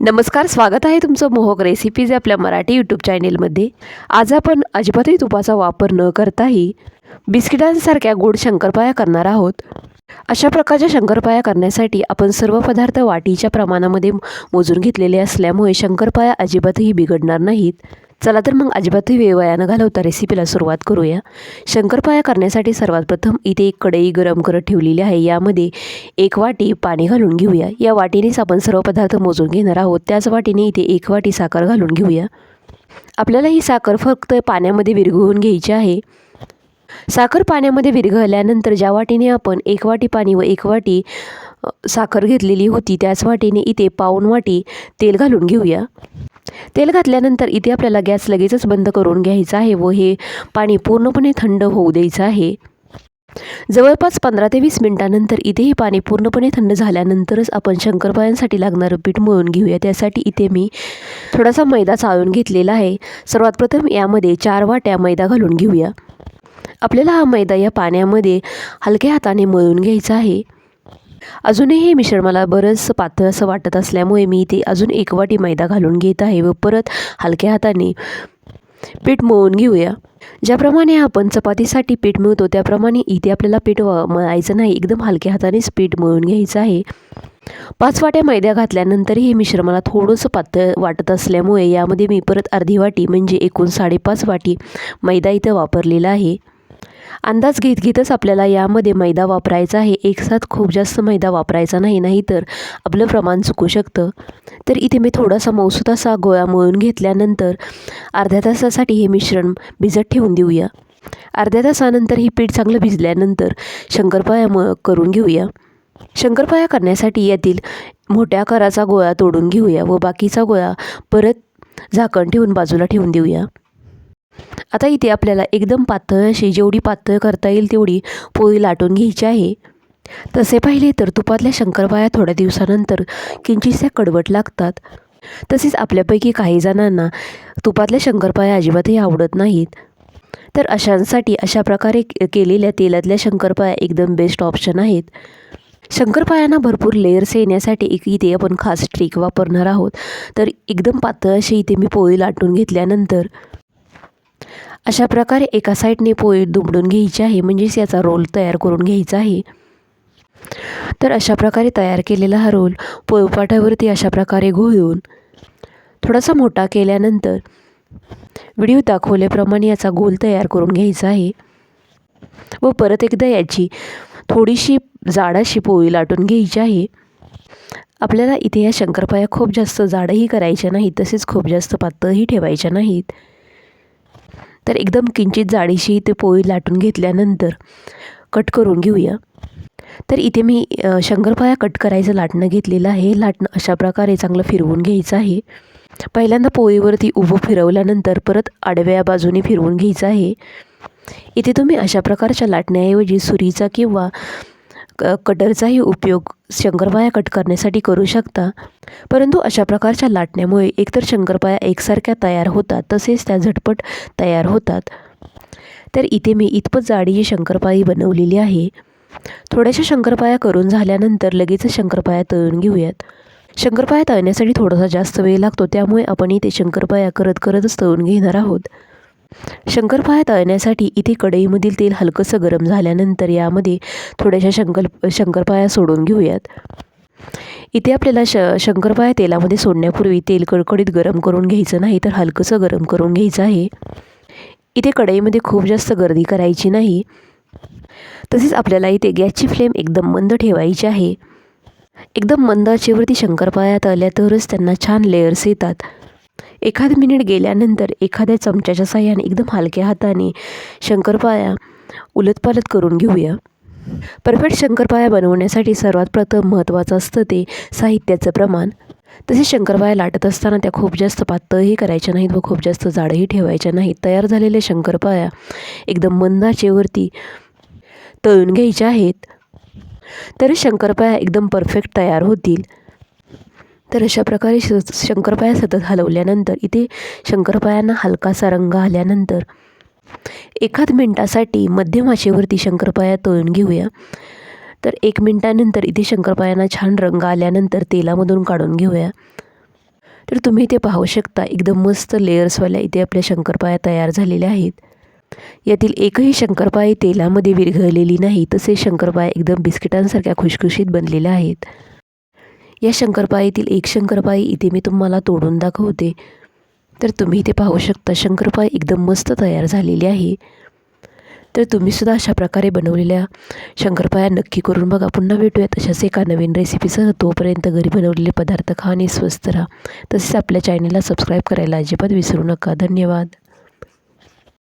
नमस्कार स्वागत आहे तुमचं मोहक रेसिपीज आपल्या मराठी यूट्यूब चॅनेलमध्ये आज आपण अजिबातही तुपाचा वापर न करताही बिस्किटांसारख्या गोड शंकरपाया करणार आहोत. अशा प्रकारच्या शंकरपाया करण्यासाठी आपण सर्व पदार्थ वाटीच्या प्रमाणामध्ये मोजून घेतलेले असल्यामुळे शंकरपाया अजिबातही बिघडणार नाहीत. चला तर मग अजिबातही वेळ न घालवता रेसिपीला सुरुवात करूया. शंकरपाया करण्यासाठी सर्वात प्रथम इथे एक कढई गरम करत ठेवलेली आहे. यामध्ये एक वाटी पाणी घालून घेऊया. या वाटीनेच आपण सर्व पदार्थ मोजून घेणार आहोत. त्याच वाटीने इथे एक वाटी साखर घालून घेऊया. आपल्याला ही साखर फक्त पाण्यामध्ये विरघळून घ्यायची आहे. साखर पाण्यामध्ये विरघळल्यानंतर ज्या वाटीने आपण एक वाटी पाणी व एक वाटी साखर घेतलेली होती. त्याच वाटीने इथे पाऊन वाटी तेल घालून घेऊया. तेल घातल्यानंतर इथे आपल्याला गॅस लगेचच बंद करून घ्यायचा आहे व हे पाणी पूर्णपणे थंड होऊ द्यायचं आहे. जवळपास पंधरा ते वीस मिनिटानंतर इथे हे पाणी पूर्णपणे थंड झाल्यानंतरच आपण शंकरपाळ्यांसाठी लागणारं पीठ मळून घेऊया. त्यासाठी इथे मी थोडासा मैदा चाळून घेतलेला आहे. सर्वात प्रथम यामध्ये चार वाट्या मैदा घालून घेऊया. आपल्याला हा मैदा या पाण्यामध्ये हलक्या हाताने मळून घ्यायचा आहे. अजूनही हे मिश्रण मला बरंच पातळ असं वाटत असल्यामुळे मी इथे अजून एक वाटी मैदा घालून घेत आहे व परत हलक्या हाताने पीठ मळून घेऊया. ज्याप्रमाणे आपण चपातीसाठी पीठ मिळतो त्याप्रमाणे इथे आपल्याला पीठ मळायचं नाही एकदम हलक्या हातानेच पीठ मळून घ्यायचं आहे. पाच वाट्या मैद्या घातल्यानंतरही हे मिश्रण मला थोडंसं पातळ वाटत असल्यामुळे यामध्ये मी परत अर्धी वाटी म्हणजे एकूण साडेपाच वाटी मैदा इथं वापरलेला आहे. अंदाज घेत घेतच आपल्याला यामध्ये मैदा वापरायचा आहे. एकसाथ खूप जास्त मैदा वापरायचा नाही नाहीतर आपलं प्रमाण चुकू शकतं. तर इथे मी थोडासा मौसूद असा गोळा मळून घेतल्यानंतर अर्ध्या तासासाठी हे मिश्रण भिजत ठेवून देऊया. अर्ध्या तासानंतर हे पीठ चांगलं भिजल्यानंतर शंकरपाया म करून घेऊया. शंकरपाया करण्यासाठी यातील मोठ्या आकाराचा गोळा तोडून घेऊया व बाकीचा गोळा परत झाकण ठेवून बाजूला ठेवून देऊया. आता इथे आपल्याला एकदम पातळ अशी जेवढी पातळ करता येईल तेवढी पोळी लाटून घ्यायची आहे. तसे पाहिले तर तुपातल्या शंकरपाया थोड्या दिवसानंतर किंचितशा कडवट लागतात. तसेच आपल्यापैकी काही जणांना तुपातल्या शंकरपाया अजिबातही आवडत नाहीत. तर अशांसाठी अशा प्रकारे केलेल्या तेलातल्या शंकरपाया एकदम बेस्ट ऑप्शन आहेत. शंकरपायांना भरपूर लेयर्स येण्यासाठी एक इथे आपण खास ट्रिक वापरणार आहोत. तर एकदम पातळ अशी इथे मी पोळी लाटून घेतल्यानंतर अशा प्रकारे एका साईडने पोळी दुमडून घ्यायची आहे म्हणजेच याचा रोल तयार करून घ्यायचा आहे. तर अशा प्रकारे तयार केलेला हा रोल पोळपाटावरती अशा प्रकारे घोळून थोडासा मोठा केल्यानंतर व्हिडिओ दाखवल्याप्रमाणे याचा गोल तयार करून घ्यायचा आहे व परत एकदा याची थोडीशी जाड अशी पोळी लाटून घ्यायची आहे. आपल्याला इथे या शंकरपाया खूप जास्त जाडही करायच्या नाहीत तसेच खूप जास्त पातळही ठेवायच्या नाहीत. तर एकदम किंचित जाडीशी ते पोळी लाटून घेतल्यानंतर कट करून घेऊया. तर इथे मी शंकरपाया कट करायचं लाटणं घेतलेलं आहे. लाटणं अशा प्रकारे चांगलं फिरवून घ्यायचं आहे. पहिल्यांदा पोळीवरती उभं फिरवल्यानंतर परत आडव्या बाजूने फिरवून घ्यायचं आहे. इथे तुम्ही अशा प्रकारच्या लाटण्याऐवजी सुरीचा किंवा क कटरचाही उपयोग शंकरपाया कट करण्यासाठी करू शकता. परंतु अशा प्रकारच्या लाटण्यामुळे एकतर शंकरपाया एकसारख्या तयार होतात तसेच त्या झटपट तयार होतात. तर इथे मी इतपत जाडी शंकरपाळी बनवलेली आहे. थोड्याशा शंकरपाया करून झाल्यानंतर लगेचच शंकरपाया तळून घेऊयात. शंकरपाया तळण्यासाठी थोडासा जास्त वेळ लागतो त्यामुळे आपण इथे शंकरपाया करत करतच तळून घेणार आहोत. शंकरपाया तळण्यासाठी इथे कढईमधील तेल हलकंसं गरम झाल्यानंतर यामध्ये थोड्याशा शंकर शंकरपाया सोडून घेऊयात. इथे आपल्याला श शंकरपाया तेलामध्ये सोडण्यापूर्वी तेल कडकडीत गरम करून घ्यायचं नाही तर हलकंसं गरम करून घ्यायचं आहे. इथे कढईमध्ये खूप जास्त गर्दी करायची नाही. तसेच आपल्याला इथे गॅसची फ्लेम एकदम मंद ठेवायची आहे. एकदम मंद आचेवरती शंकरपाया तळल्या तरच त्यांना छान लेयर्स येतात. एखाद मिनिट गेल्यानंतर एखाद्या चमच्याच्या साह्याने एकदम हलक्या हाताने शंकरपाया उलटपालट करून घेऊया. परफेक्ट शंकरपाया बनवण्यासाठी सर्वात प्रथम महत्त्वाचं असतं ते साहित्याचं प्रमाण. तसेच शंकरपाया लाटत असताना त्या खूप जास्त पातळही करायच्या नाहीत व खूप जास्त जाडही ठेवायच्या नाहीत. तयार झालेल्या शंकरपाया एकदम मंदाचेवरती तळून घ्यायच्या आहेत. तर शंकरपाया एकदम परफेक्ट तयार होतील. तर अशा प्रकारे श शंकरपाया सतत हलवल्यानंतर इथे शंकरपायांना हलकासा रंग आल्यानंतर एखाद मिनटासाठी मध्यम आचेवरती शंकरपाया तळून घेऊया. तर एक मिनटानंतर इथे शंकरपायांना छान रंग आल्यानंतर तेलामधून काढून घेऊया. तर तुम्ही इथे पाहू शकता एकदम मस्त लेयर्सवाल्या इथे आपल्या शंकरपाया तयार झालेल्या आहेत. यातील एकही शंकरपाई तेलामध्ये विरघळलेली नाही तसेच शंकरपाया एकदम बिस्किटांसारख्या खुशखुशीत बनलेल्या आहेत. या शंकरपाळीतील एक शंकरपाळी इथे मी तुम्हाला तोडून दाखवते. तर तुम्ही इथे पाहू शकता शंकरपाळी एकदम मस्त तयार झालेली आहे. तर तुम्हीसुद्धा अशा प्रकारे बनवलेल्या शंकरपाळ्या नक्की करून बघा. पुन्हा भेटूयात तशाच एका नवीन रेसिपीसह तोपर्यंत घरी बनवलेले पदार्थ खा आणि स्वस्त राहा. तसेच आपल्या चॅनलला सबस्क्राईब करायला अजिबात विसरू नका. धन्यवाद.